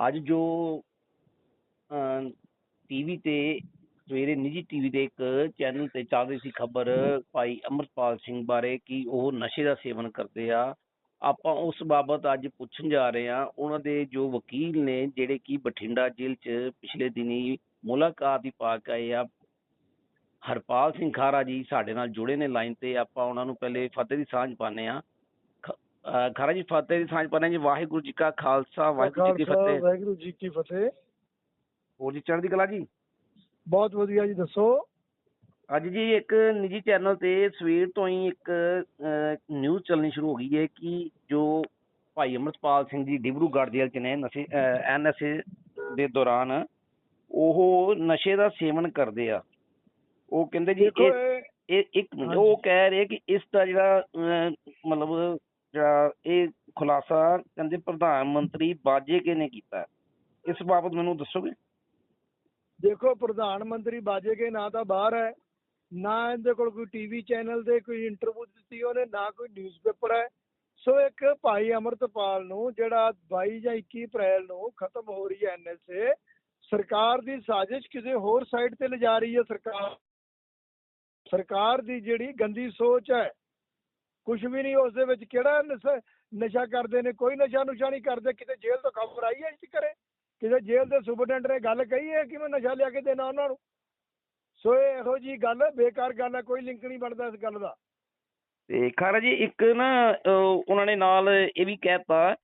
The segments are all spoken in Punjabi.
ਅੱਜ ਜੋ ਟੀਵੀ ਤੇ, ਸਵੇਰੇ ਨਿੱਜੀ ਟੀਵੀ ਦੇ ਇੱਕ ਚੈਨਲ ਤੇ ਚੱਲ ਰਹੀ ਸੀ ਖਬਰ ਭਾਈ ਅਮਰਪਾਲ ਸਿੰਘ ਬਾਰੇ ਕਿ ਉਹ ਨਸ਼ੇ ਦਾ ਸੇਵਨ ਕਰਦੇ ਆ। ਆਪਾਂ ਉਸ ਬਾਬਤ ਅੱਜ ਪੁੱਛਣ ਜਾ ਰਹੇ ਹਾਂ। ਉਹਨਾਂ ਦੇ ਜੋ ਵਕੀਲ ਨੇ, ਜਿਹੜੇ ਕਿ ਬਠਿੰਡਾ ਜੇਲ੍ਹ 'ਚ ਪਿਛਲੇ ਦਿਨੀ ਮੁਲਾਕਾਤ ਹੀ ਪਾ ਕੇ ਆਏ ਆ, ਹਰਪਾਲ ਸਿੰਘ ਖਾਰਾ ਜੀ ਸਾਡੇ ਨਾਲ ਜੁੜੇ ਨੇ ਲਾਈਨ ਤੇ। ਆਪਾਂ ਉਹਨਾਂ ਨੂੰ ਪਹਿਲੇ ਫਤਿਹ ਦੀ ਸਾਂਝ ਪਾਣੇ ਆ ਖਾਰਾ ਜੀ ਫਤਿਹ ਦੀ ਸਾਂਝ ਪਾਣੇ ਜੀ ਵਾਹਿਗੁਰੂ ਜੀ ਕਾ ਖਾਲਸਾ ਵਾਹਿਗੁਰੂ ਜੀ ਕੀ ਫਤਿਹ। ਵਾਹਿਗੁਰੂ ਜੀ ਕੀ ਫਤਿਹ। ਹੋਰ ਜੀ ਚੜ੍ਹਦੀ ਕਲਾ ਜੀ? ਬਹੁਤ ਵਧੀਆ ਜੀ ਦੱਸੋ? ਅੱਜ ਜੀ ਇੱਕ ਨਿੱਜੀ ਚੈਨਲ ਤੇ ਸਵੇਰ ਤੋਂ ਹੀ ਇੱਕ ਨਿਊਜ਼ ਚੱਲਣੀ ਸ਼ੁਰੂ ਹੋ ਗਈ ਹੈ ਕਿ ਜੋ ਭਾਈ ਅਮਰਪਾਲ ਸਿੰਘ ਜੀ ਡਿਬਰੂਗੜ੍ਹ ਜੇਲ੍ਹ ਚ ਨੇ ਨਸ਼ੇ ਐਨਐਸਏ ਦੇ ਦੌਰਾਨ ਉਹ ਨਸ਼ੇ ਦਾ ਸੇਵਨ ਕਰਦੇ ਆ। ਉਹ ਕਹਿੰਦੇ ਜੀ ਇਹ ਇੱਕ ਉਹ ਕਹਿ ਰਹੇ ਕਿ ਇਸ ਦਾ ਜਿਹੜਾ ਮਤਲਬ ਇਹ ਖੁਲਾਸਾ ਕਹਿੰਦੇ ਪ੍ਰਧਾਨ ਮੰਤਰੀ ਬਾਜੇਕੇ ਨੇ ਕੀਤਾ ਇਸ ਬਾਬਤ ਮੈਨੂੰ ਦੱਸੋਗੇ? ਦੇਖੋ, ਪ੍ਰਧਾਨ ਮੰਤਰੀ ਬਾਜੇਗੇ ਨਾ ਤਾਂ ਬਾਹਰ ਹੈ, ਨਾ ਇਹਦੇ ਕੋਲ ਕੋਈ ਟੀਵੀ ਚੈਨਲ ਤੇ ਕੋਈ ਇੰਟਰਵਿਊ ਦਿੱਤੀ ਉਹਨੇ, ਨਾ ਕੋਈ ਨਿਊਜ਼ਪੇਪਰ ਹੈ। ਸੋ ਇੱਕ ਭਾਈ ਅਮਰਤਪਾਲ ਨੂੰ ਜਿਹੜਾ 22 ਜਾਂ 21 ਅਪ੍ਰੈਲ ਨੂੰ ਖਤਮ ਹੋ ਰਹੀ ਹੈ ਐਨਐਸਏ ਸਰਕਾਰ ਦੀ ਸਾਜ਼ਿਸ਼ ਕਿਸੇ ਹੋਰ ਸਾਈਡ ਤੇ ਲਿਜਾ ਰਹੀ ਹੈ ਸਰਕਾਰ। ਸਰਕਾਰ ਦੀ ਜਿਹੜੀ ਗੰਦੀ ਸੋਚ ਹੈ ਕੁਝ ਵੀ ਨਹੀਂ, ਉਸ ਦੇ ਵਿੱਚ ਕਿਹੜਾ ਨਸ਼ਾ ਕਰਦੇ ਨੇ, ਕੋਈ ਨਸ਼ਾ ਨੁਸ਼ਾ ਨਹੀਂ ਕਰਦੇ, ਕਿਤੇ ਜੇਲ੍ਹ ਤੋਂ ਖਬਰ ਆਈ ਹੈ ਇਸ ਕਰੇ ਕਿਸੇ ਜੇਲ੍ਹ ਦੇ ਸੁਪਰਡੈਂਟ ਨੇ ਗੱਲ ਕਹੀ ਹੈ ਕਿ ਮੈਂ ਨਸ਼ਾ ਲਿਆ ਕੇ ਦੇਣਾ ਉਹਨਾਂ ਨੂੰ? ਸੋ ਇਹ ਇਹੋ ਜੀ ਗੱਲ, ਬੇਕਾਰ ਗੱਲ ਹੈ, ਕੋਈ ਲਿੰਕ ਨਹੀਂ ਬਣਦਾ ਇਸ ਗੱਲ ਦਾ। ਤੇ ਖਾਰਾ ਜੀ, ਇੱਕ ਨਾ ਉਹਨਾਂ ਨੇ ਨਾਲ ਇਹ ਵੀ ਕਹਿਤਾ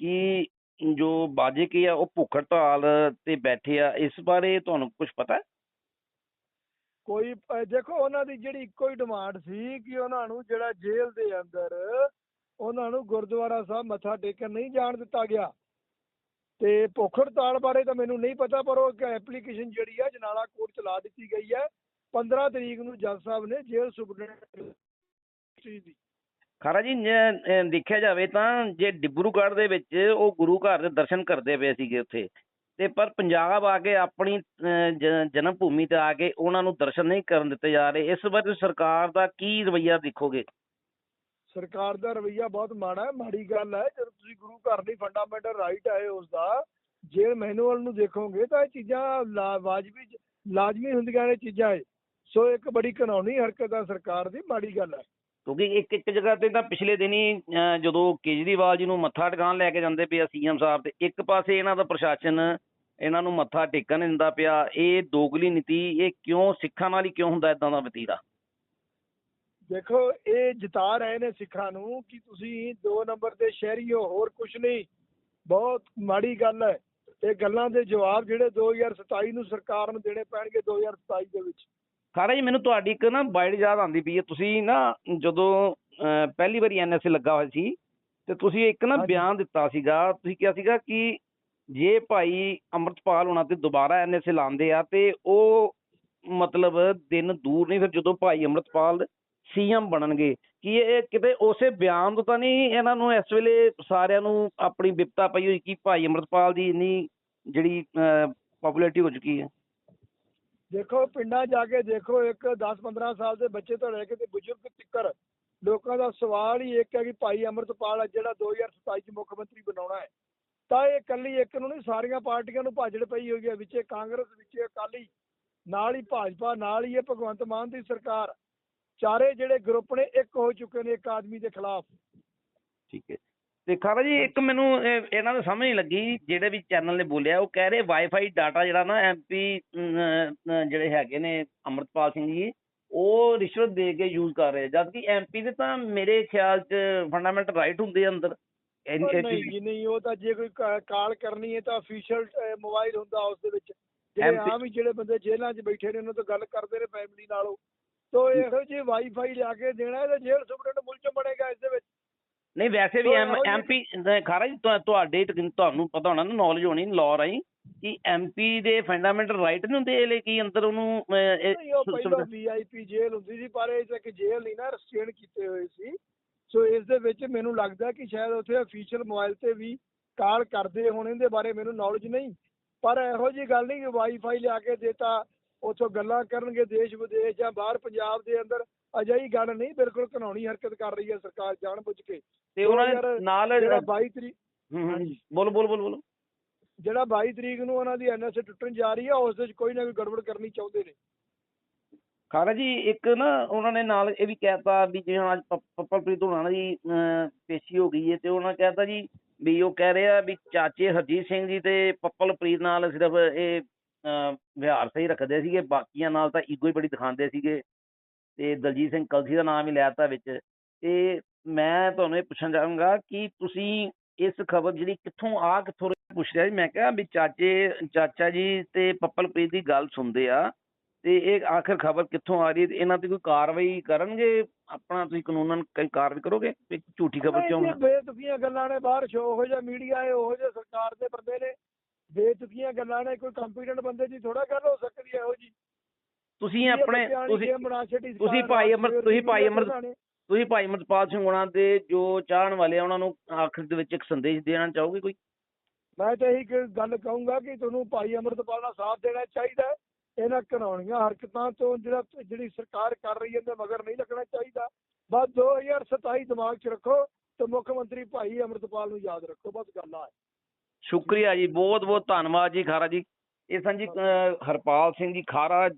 ਕਿ ਜੋ ਬਾਜੇ ਕੀ ਆ, ਉਹ ਭੁੱਖ ਹੜਤਾਲ ਤੇ ਬੈਠੇ ਆ, ਇਸ ਬਾਰੇ ਤੁਹਾਨੂੰ ਕੁਝ ਪਤਾ ਕੋਈ ਦੇਖੋ ਉਹਨਾਂ ਦੀ ਜਿਹੜੀ ਇੱਕੋ ਹੀ ਡਿਮਾਂਡ ਸੀ ਕਿ ਉਹਨਾਂ ਨੂੰ ਜਿਹੜਾ ਜੇਲ੍ਹ ਦੇ ਅੰਦਰ ਉਹਨਾਂ ਨੂੰ ਗੁਰਦੁਆਰਾ ਸਾਹਿਬ ਮੱਥਾ ਟੇਕਣ ਨਹੀਂ ਜਾਣ ਦਿੱਤਾ ਗਿਆ। ਤੇ ਭੁੱਖ ਹੜਤਾਲ ਬਾਰੇ ਤਾਂ ਮੈਨੂੰ ਨਹੀਂ ਪਤਾ, ਪਰ ਉਹ ਐਪਲੀਕੇਸ਼ਨ ਜਿਹੜੀ ਹੈ ਜਨਾਲਾ ਕੋਰਟ ਚ ਲਾ ਦਿੱਤੀ ਗਈ ਹੈ 15 ਤਰੀਕ ਨੂੰ ਜੱਜ ਸਾਹਿਬ ਨੇ ਜੇਲ੍ਹ ਸੁਪਰਡੈਂਟ ਦੀ। ਖਾਰਾ ਜੀ ਦੇਖਿਆ ਜਾਵੇ ਤਾਂ ਜੇ ਡਿਬਰੂਗੜ੍ਹ ਦੇ ਵਿੱਚ ਉਹ ਗੁਰੂ ਘਰ ਦੇ ਦਰਸ਼ਨ ਕਰਦੇ ਪਏ ਸੀਗੇ ਉੱਥੇ ਤੇ ਪਰ ਪੰਜਾਬ ਆ ਕੇ ਆਪਣੀ ਜਨਮ ਭੂਮੀ ਤੇ ਆ ਕੇ ਉਹਨਾਂ ਨੂੰ ਦਰਸ਼ਨ ਨਹੀਂ ਕਰਨ ਦਿੱਤੇ ਜਾ ਰਹੇ ਇਸ ਬਾਰੇ ਸਰਕਾਰ ਦਾ ਕੀ ਰਵੱਈਆ ਦੇਖੋਗੇ? ਸਰਕਾਰ ਦਾ ਰਵਈਆ ਬਹੁਤ ਮਾੜਾ ਹੈ ਮਾੜੀ ਗੱਲ ਹੈ ਜਦੋਂ ਤੁਸੀਂ ਗੁਰੂ ਘਰ ਦੀ ਫੰਡਾਮੈਂਟਲ ਰਾਈਟ ਹੈ ਉਸ ਦਾ ਜੇ ਮੈਨੂਅਲ ਨੂੰ ਦੇਖੋਗੇ ਤਾਂ ਇਹ ਚੀਜ਼ਾਂ ਵਾਜਬੀ ਲਾਜ਼ਮੀ ਹੁੰਦੀਆਂ ਨੇ ਚੀਜ਼ਾਂ ਇਹ। ਸੋ ਇੱਕ ਬੜੀ ਕਾਨੂੰਨੀ ਹਰਕਤ ਹੈ ਸਰਕਾਰ ਦੀ ਮਾੜੀ ਗੱਲ ਹੈ। ਕਿਉਂਕਿ ਇੱਕ ਇੱਕ ਜਗ੍ਹਾ ਤੇ ਤਾਂ ਪਿਛਲੇ ਦਿਨੀ ਜਦੋਂ ਕੇਜਰੀਵਾਲ ਜੀ ਨੂੰ ਮੱਥਾ ਟਿਕਾਣ ਲੈ ਕੇ ਜਾਂਦੇ ਪਿਆ ਸੀਐਮ ਸਾਹਿਬ ਤੇ ਇੱਕ ਪਾਸੇ ਇਹਨਾਂ ਦਾ ਪ੍ਰਸ਼ਾਸਨ ਇਹਨਾਂ ਨੂੰ ਮੱਥਾ ਟੇਕਣ ਨਹੀਂ ਦਿੰਦਾ ਪਿਆ। ਇਹ ਦੋਗਲੀ ਨੀਤੀ ਇਹ ਕਿਉਂ ਸਿੱਖਾਂ ਨਾਲ ਹੀ ਕਿਉਂ ਹੁੰਦਾ ਇਦਾਂ ਦਾ ਵਤੀਰਾ ਦੇਖੋ ਇਹ ਜਿਤਾ ਰਹੇ ਨੇ ਸਿੱਖਾਂ ਨੂੰ ਕਿ ਤੁਸੀਂ ਦੋ ਨੰਬਰ ਦੇ ਸ਼ਹਿਰੀ ਹੋ ਹੋਰ ਕੁਝ ਨਹੀਂ। ਬਹੁਤ ਮਾੜੀ ਗੱਲ ਹੈ। ਇਹ ਗੱਲਾਂ ਦੇ ਜਵਾਬ ਜਿਹੜੇ 2027 ਨੂੰ ਸਰਕਾਰ ਨੂੰ ਦੇਣੇ ਪੈਣਗੇ 2027 ਦੇ ਵਿੱਚ। ਖਾਰਾ ਜੀ ਮੈਨੂੰ ਤੁਹਾਡੀ ਇੱਕ ਨਾ ਬਾਈਟ ਯਾਦ ਆਉਂਦੀ ਪਈ ਹੈ। ਤੁਸੀਂ ਨਾ ਜਦੋਂ ਪਹਿਲੀ ਵਾਰੀ ਐਨਐਸਏ ਲੱਗਾ ਹੋਇਆ ਸੀ ਤੇ ਤੁਸੀਂ ਇੱਕ ਨਾ। ਬਿਆਨ ਦਿੱਤਾ ਸੀਗਾ। ਤੁਸੀਂ ਕਿਹਾ ਸੀਗਾ ਕਿ ਜੇ ਭਾਈ ਅੰਮ੍ਰਿਤਪਾਲ ਹੋਣਾ ਤੇ ਦੁਬਾਰਾ ਐਨਐਸਏ ਲਾਉਂਦੇ ਆ ਤੇ ਉਹ ਮਤਲਬ ਦਿਨ ਦੂਰ ਨਹੀਂ, ਫਿਰ ਜਦੋਂ ਭਾਈ ਅੰਮ੍ਰਿਤਪਾਲ ਸੀਐਮ ਬਣਨਗੇ, ਕੀ ਇਹ ਕਿਤੇ ਉਸੇ ਬਿਆਨ ਤੋਂ ਤਾਂ ਨਹੀਂ ਇਹਨਾਂ ਨੂੰ ਇਸ ਵੇਲੇ ਸਾਰਿਆਂ ਨੂੰ ਆਪਣੀ ਵਿਪਤਾ ਪਈ ਹੋਈ ਕਿ ਭਾਈ ਅੰਮ੍ਰਿਤਪਾਲ ਦੀ ਇੰਨੀ ਜਿਹੜੀ ਪਪੂਲੈਰਿਟੀ ਹੋ ਚੁੱਕੀ ਹੈ? ਦੇਖੋ, ਪਿੰਡਾਂ ਜਾ ਕੇ ਦੇਖੋ, ਇੱਕ 10-15 ਸਾਲ ਦੇ ਬੱਚੇ ਤੋਂ ਲੈ ਕੇ ਤੇ ਬਜ਼ੁਰਗ ਤੱਕਰ। ਲੋਕਾਂ ਦਾ ਸਵਾਲ ਹੀ ਇੱਕ ਹੈ ਕਿ ਭਾਈ ਅਮਰਤਪਾਲ ਹੈ ਜਿਹੜਾ 2027 ਚ ਮੁੱਖ ਮੰਤਰੀ ਬਣਾਉਣਾ ਹੈ। ਤਾਂ ਇਹ ਇਕੱਲੀ ਇੱਕ ਨੂੰ ਨਹੀਂ, ਸਾਰੀਆਂ ਪਾਰਟੀਆਂ ਨੂੰ ਭਾਜੜ ਪਈ ਹੋਈ ਹੈ, ਵਿੱਚੇ ਕਾਂਗਰਸ, ਵਿੱਚੇ ਅਕਾਲੀ, ਨਾਲ ਹੀ ਭਾਜਪਾ, ਨਾਲ ਹੀ ਇਹ ਭਗਵੰਤ ਮਾਨ ਦੀ ਸਰਕਾਰ। ਚਾਰੇ ਜਿਹੜੇ ਗਰੁੱਪ ਨੇ, ਇੱਕ ਹੋ ਚੁੱਕੇ ਨੇ ਇੱਕ ਆਦਮੀ ਦੇ ਖਿਲਾਫ। ਠੀਕ ਹੈ। ਤੇ ਖਾਰਾ ਜੀ, ਇੱਕ ਮੈਨੂੰ ਇਹਨਾਂ ਨੂੰ ਸਮਝ ਨਹੀਂ ਲੱਗੀ, ਜਿਹੜੇ ਵੀ ਚੈਨਲ ਨੇ ਬੋਲਿਆ, ਉਹ ਕਹਿ ਰਹੇ ਵਾਈਫਾਈ ਡਾਟਾ ਜਿਹੜਾ ਨਾ ਐਮਪੀ ਜਿਹੜੇ ਹੈਗੇ ਨੇ, ਅਮਰਤਪਾਲ ਸਿੰਘ ਜੀ, ਉਹ ਰਿਸ਼ਵਤ ਦੇ ਕੇ ਯੂਜ਼ ਕਰ ਰਹੇ ਜਦ ਕਿ ਐਮਪੀ ਦੇ ਤਾਂ ਮੇਰੇ ਖਿਆਲ 'ਚ ਫੰਡਾਮੈਂਟਲ ਰਾਈਟ ਹੁੰਦੇ ਆ ਅੰਦਰ। ਉਹ ਨਹੀਂ ਜੀ ਨਹੀਂ ਉਹ ਤਾਂ ਜੇ ਕੋਈ ਕਾ- ਕਾਲ ਕਰਨੀ ਹੈ ਤਾਂ ਅਫੀਸ਼ੀਅਲ ਮੋਬਾਈਲ ਹੁੰਦਾ ਉਸ ਦੇ ਵਿੱਚ। ਜਿਹੜੇ ਆਮ ਹੀ ਜਿਹੜੇ ਬੰਦੇ ਜੇਲ੍ਹਾਂ 'ਚ ਬੈਠੇ ਨੇ ਉਹਨਾਂ ਤੋਂ ਗੱਲ ਕਰਦੇ ਨੇ ਫੈਮਿਲੀ ਨਾਲੋਂ। ਤੋ ਇਹੋ ਜਿਹੀ ਵਾਈਫਾਈ ਲਿਆ ਕੇ ਦੇਣਾ ਇਹਦਾ ਜੇਲ੍ਹ ਸੁਪਰਡੈਂਟ ਮੁਲਜ਼ਮ ਬਣੇਗਾ ਇਸ ਦੇ ਵਿੱਚ। ਨਹੀਂ ਵੈਸੇ ਵੀ ਐਮਪੀ ਖਾਰਾ ਜੀ ਤੁਹਾ- ਤੁਹਾਡੇ ਤੁਹਾਨੂੰ ਪਤਾ ਹੋਣਾ ਨਾ ਨੌਲੇਜ ਹੋਣੀ ਲਾਅ ਰਾਹੀਂ ਕਿ ਐਮਪੀ ਦੇ ਫੰਡਾਮੈਂਟਲ ਰਾਈਟ ਨਹੀਂ ਹੁੰਦੇ ਇਹ ਲਈ ਕਿ ਅੰਦਰ ਉਹਨੂੰ ਇਹ ਪਹਿਲਾਂ ਵੀਆਈਪੀ ਜੇਲ੍ਹ ਹੁੰਦੀ ਸੀ ਪਰ ਇਹ ਤੱਕ ਜੇਲ੍ਹ ਨਹੀਂ ਨਾ ਰਸਟ੍ਰੇਨ ਕੀਤੇ ਹੋਏ ਸੀ। ਸੋ ਇਸ ਦੇ ਵਿੱਚ ਮੈਨੂੰ ਲੱਗਦਾ ਕਿ ਸ਼ਾਇਦ ਉੱਥੇ ਅਫੀਸ਼ੀਅਲ ਮੋਬਾਈਲ ਤੇ ਵੀ ਕਾਲ ਕਰਦੇ ਹੋਣ ਇਹਦੇ ਬਾਰੇ ਮੈਨੂੰ ਨੌਲੇਜ ਨਹੀਂ। ਪਰ ਇਹੋ ਜੀ ਗੱਲ ਨਹੀਂ ਕਿ ਵਾਈਫਾਈ ਲਿਆ ਕੇ ਦੇਤਾ ਉੱਥੋਂ ਗੱਲਾਂ ਕਰਨਗੇ ਦੇਸ਼ ਵਿਦੇਸ਼ ਜਾਂ ਬਾਹਰ ਪੰਜਾਬ ਦੇ ਅੰਦਰ ਅਜਿਹੀ ਗੱਲ ਨਹੀਂ ਬਿਲਕੁਲ ਕਾਨੂੰਨੀ ਹਰਕਤ ਕਰ ਰਹੀ ਹੈ ਸਰਕਾਰ ਜਾਣਬੁੱਝ ਕੇ। ਤੇ ਉਹਨਾਂ ਨੇ ਨਾਲ ਜਿਹੜਾ 22 ਤਰੀਕ। ਬੋਲੋ ਬੋਲੋ ਬੋਲੋ ਬੋਲੋ। ਜਿਹੜਾ 22 ਤਰੀਕ ਨੂੰ ਉਹਨਾਂ ਦੀ ਐਨਐਸਏ ਟੁੱਟਣ ਜਾ ਰਹੀ ਹੈ ਉਸ ਵਿੱਚ ਕੋਈ ਨਾ ਕੋਈ ਗੜਬੜ ਕਰਨੀ ਚਾਹੁੰਦੇ ਨੇ। ਖਾਰਾ ਜੀ ਇੱਕ ਨਾ ਉਹਨਾਂ ਨੇ ਨਾਲ ਇਹ ਵੀ ਕਹਿਤਾ ਵੀ ਜਿਵੇਂ ਅੱਜ ਪੱਪਲਪ੍ਰੀਤ ਹੋਣਾ ਦੀ ਅਮ, ਪੇਸ਼ੀ ਹੋ ਗਈ ਹੈ ਤੇ ਉਹਨਾਂ ਨੇ ਕਹਿਤਾ ਜੀ ਵੀ ਉਹ ਕਹਿ ਰਹੇ ਆ ਵੀ ਚਾਚੇ ਹਰਜੀਤ ਸਿੰਘ ਜੀ ਤੇ ਪੱਪਲਪ੍ਰੀਤ ਨਾਲ ਸਿਰਫ ਇਹ ਵਿਹਾਰ ਸਹੀ ਰੱਖਦੇ ਸੀਗੇ ਬਾਕੀਆਂ ਨਾਲ ਤਾਂ ਈਗੋ ਹੀ ਬੜੀ ਦਿਖਾਉਂਦੇ ਸੀਗੇ ਤੇ ਦਲਜੀਤ ਸਿੰਘ ਕਲਸੀ ਦਾ ਨਾਮ ਹੀ ਲੈ ਦਿੱਤਾ ਵਿੱਚ। ਤੇ ਮੈਂ ਤੁਹਾਨੂੰ ਇਹ ਪੁੱਛਣਾ ਚਾਹਾਂਗਾ ਕਿ ਤੁਸੀਂ ਇਸ ਖਬਰ ਜਿਹੜੀ ਕਿੱਥੋਂ ਆ ਕਿੱਥੋਂ ਪੁੱਛ ਰਿਹਾ ਜੀ ਮੈਂ ਕਿਹਾ ਵੀ ਚਾਚੇ ਚਾਚਾ ਜੀ ਤੇ ਪੱਪਲਪ੍ਰੀਤ ਦੀ ਗੱਲ ਸੁਣਦੇ ਆ। ਤੇ ਇਹ ਆਖਰ ਖਬਰ ਕਿੱਥੋਂ ਆ ਰਹੀ ਹੈ? ਤੇ ਇਹਨਾਂ ਤੇ ਕੋਈ ਕਾਰਵਾਈ ਕਰਨਗੇ? ਆਪਣਾ ਤੁਸੀਂ ਕਾਨੂੰਨਨ ਕੋਈ ਕਾਰਵਾਈ ਕਰੋਗੇ? ਵੀ ਝੂਠੀ ਖਬਰ ਕਿਉਂ ਇਹ ਬੇਤੁਕੀਆਂ ਗੱਲਾਂ ਨੇ ਬਾਹਰ ਸ਼ੋ ਹੋ ਜਾ ਮੀਡੀਆ ਹੈ ਉਹ ਜਿਹੇ ਸਰਕਾਰ ਦੇ ਬੰਦੇ ਨੇ। ਬੇਤੁਕੀਆਂ ਗੱਲਾਂ ਨੇ ਕੋਈ ਕੰਪੀਟੈਂਟ ਬੰਦੇ ਦੀ ਥੋੜਾ ਗੱਲ ਹੋ ਸਕਦੀ ਹੈ ਇਹੋ ਜੀ ਤੁਸੀਂ ਆਪਣੇ ਤੁਸੀਂ ਤੁਸੀਂ ਭਾਈ ਅਮਰ- ਤੁਸੀਂ ਭਾਈ ਅਮਰ- ਤੁਸੀਂ ਭਾਈ ਅਮਰਪਾਲ ਸਿੰਘ ਹੋਣਾ ਦੇ ਜੋ ਚਾਹਣ ਵਾਲੇ ਆ ਉਹਨਾਂ ਨੂੰ ਆਖਰ ਦੇ ਵਿੱਚ ਇੱਕ ਸੰਦੇਸ਼ ਦੇਣਾ ਚਾਹੋਗੇ ਕੋਈ? ਮੈਂ ਤਾਂ ਇਹੀ ਗੱਲ ਕਹੂੰਗਾ ਕਿ ਤੁਹਾਨੂੰ ਭਾਈ ਅਮਰਤਪਾਲ ਦਾ ਸਾਥ ਦੇਣਾ ਚਾਹੀਦਾ ਹੈ। ਇਹਨਾਂ ਘਿਨਾਉਣੀਆਂ ਹਰਕਤਾਂ ਤੋਂ ਜਿਹੜਾ ਜਿਹੜੀ ਸਰਕਾਰ ਕਰ ਰਹੀ ਹੈ ਤੇ ਮਗਰ ਨਹੀਂ ਲੱਗਣਾ ਚਾਹੀਦਾ। ਬਸ 2027 ਦਿਮਾਗ 'ਚ ਰੱਖੋ ਤੇ ਮੁੱਖ ਮੰਤਰੀ ਭਾਈ ਅਮਰਤਪਾਲ ਨੂੰ ਯਾਦ ਰੱਖੋ ਬਸ ਗੱਲ ਆ। ਸ਼ੁਕਰੀਆ ਜੀ ਬਹੁਤ ਬਹੁਤ ਧੰਨਵਾਦ ਜੀ ਖਾਰਾ ਜੀ। ਇਹ ਸਨ ਜੀ ਹਰਪਾਲ ਸਿੰਘ ਜੀ ਖਾਰਾ